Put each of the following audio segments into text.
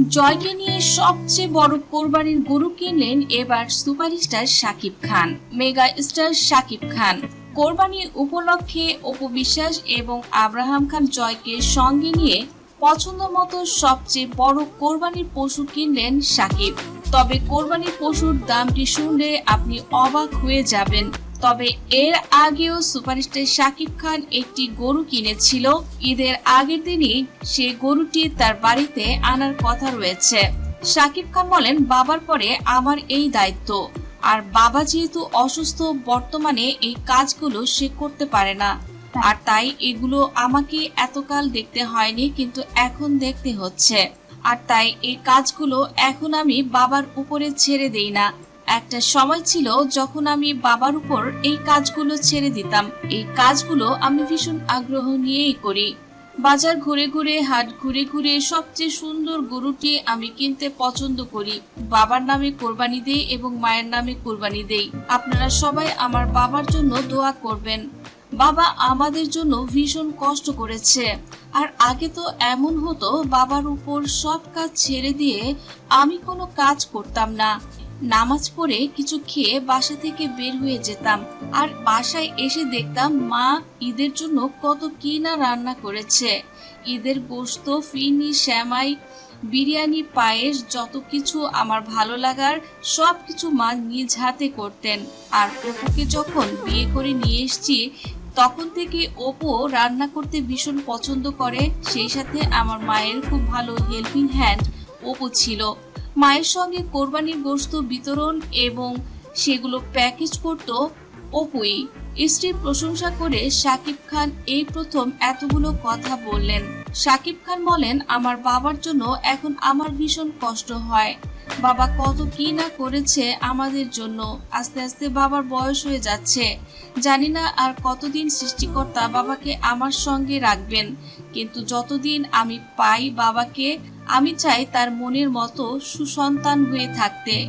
জয়কে নিয়ে সবচেয়ে বড় কোরবানির গরু কিনলেন এবার superstar Shakib Khan, mega star Shakib Khan. কোরবানি উপলক্ষে অপু বিশ্বাস এবং আব্রাহাম খান জয়কে সঙ্গে নিয়ে পছন্দ মতো সবচেয়ে বড় কোরবানির পশু কিনলেন শাকিব। তবে কোরবানির পশুর দামটি শুনলে আপনি অবাক হয়ে যাবেন। তবে এর আগেও সুপারস্টার শাকিব খান একটি গরু কিনেছিল। ঈদের আগের দিনই সে গরুটি তার বাড়িতে আনার কথা রয়েছে। শাকিব খান বলেন, বাবার পরে আমার এই দায়িত্ব। আর বাবা যেহেতু অসুস্থ, বর্তমানে এই কাজগুলো সে করতে পারে না। আর তাই এগুলো আমাকে এতকাল দেখতে হয়নি, কিন্তু এখন দেখতে হচ্ছে। আর তাই এই কাজগুলো এখন আমি বাবার উপরে ছেড়ে দেই না। একটা সময় ছিল যখন আমি বাবার উপর এই কাজগুলো ছেড়ে দিতাম। এই কাজগুলো আমি ভীষণ আগ্রহ নিয়েই করি। বাজার ঘুরে ঘুরে, হাট ঘুরে ঘুরে সবচেয়ে সুন্দর গরুটি আমি কিনতে পছন্দ করি। বাবার নামে কোরবানি দেই এবং মায়ের নামে কোরবানি দেই। আপনারা সবাই আমার বাবার জন্য দোয়া করবেন। বাবা আমাদের জন্য ভীষণ কষ্ট করেছে। আর আগে তো এমন হতো, বাবার উপর সব কাজ ছেড়ে দিয়ে আমি কোনো কাজ করতাম না। নামাজ পড়ে কিছু খেয়ে বাসা থেকে বের হয়ে যেতাম। আর বাসায় এসে দেখতাম মা ঈদের জন্য কত কি না রান্না করেছে। ঈদের গোস্ত ফিনি, শ্যামাই, বিরিয়ানি, পায়েস, যত কিছু আমার ভালো লাগার সব কিছু মা নিজ হাতে করতেন। আর অপুকে যখন বিয়ে করে নিয়ে এসেছি, তখন থেকে অপু রান্না করতে ভীষণ পছন্দ করে। সেই সাথে আমার মায়ের খুব ভালো হেল্পিং হ্যান্ড অপু ছিল। মায়ের সঙ্গে কোরবানির গোশত বিতরণ এবং সেগুলো প্যাকেজ করত অপুই। স্ত্রীর প্রশংসা করে শাকিব খান এই প্রথম এতগুলো কথা বললেন। শাকিব খান বলেন, আমার বাবার জন্য এখন আমার ভীষণ কষ্ট হয়। বাবা কত কি না করেছে আমাদের জন্য। আস্তে আস্তে বাবার বয়স হয়ে যাচ্ছে। জানি না আর কতদিন সৃষ্টিকর্তা বাবাকে আমার সঙ্গে রাখবেন। কিন্তু যতদিন আমি পাই বাবাকে আমি চাই তার মনের মতো সুসন্তান হয়ে থাকতে।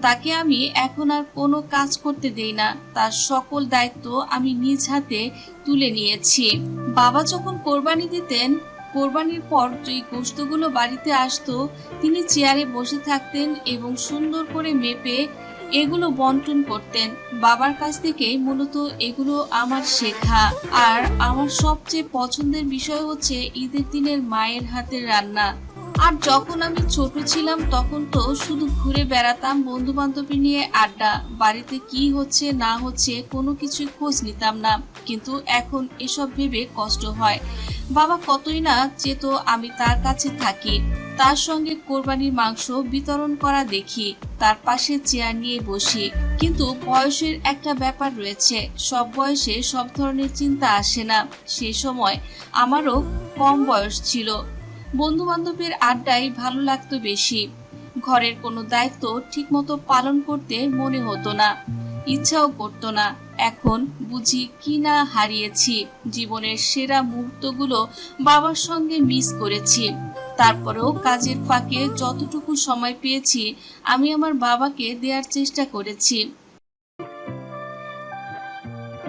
তাকে আমি এখন আর কোনো কাজ করতে দেই না। তার সকল দায়িত্ব আমি নিজ হাতে তুলে নিয়েছি। বাবা যখন কোরবানি দিতেন, কোরবানির পর যেই গোস্তগুলো বাড়িতে আসতো, তিনি চেয়ারে বসে থাকতেন এবং সুন্দর করে মেপে এগুলো বন্টন করতেন। বাবার কাছ থেকে মূলত এগুলো আমার শেখা। আর আমার সবচেয়ে পছন্দের বিষয় হচ্ছে ঈদের দিনের মায়ের হাতের রান্না। আর যখন আমি ছোট ছিলাম, তখন তো শুধু ঘুরে বেড়াতাম বন্ধু বান্ধবী নিয়ে আড্ডা, বাড়িতে কি হচ্ছে, না হচ্ছে, কোনো কিছু খোঁজ নিতাম না। কিন্তু এখন এসব ভেবে কষ্ট হয়। বাবা কতই না চেত আমি তার কাছে থাকি। তার সঙ্গে কোরবানির মাংস বিতরণ করা দেখি। তার পাশে চেয়ার নিয়ে বসি। কিন্তু বয়সের একটা ব্যাপার রয়েছে। সব বয়সে সব ধরনের চিন্তা আসে না। সে সময় আমারও কম বয়স ছিল। বন্ধু বান্ধবের আড্ডায় ভালো লাগতো বেশি। ঘরের কোনো দায়িত্ব ঠিকমতো পালন করতে মনে হতো না। ইচ্ছাও করতো না। এখন বুঝি কি না হারিয়েছি। জীবনের সেরা মুহূর্তগুলো বাবার সঙ্গে মিস করেছি। তারপরেও কাজের ফাঁকে যতটুকু সময় পেয়েছি, আমি আমার বাবাকে দেওয়ার চেষ্টা করেছি।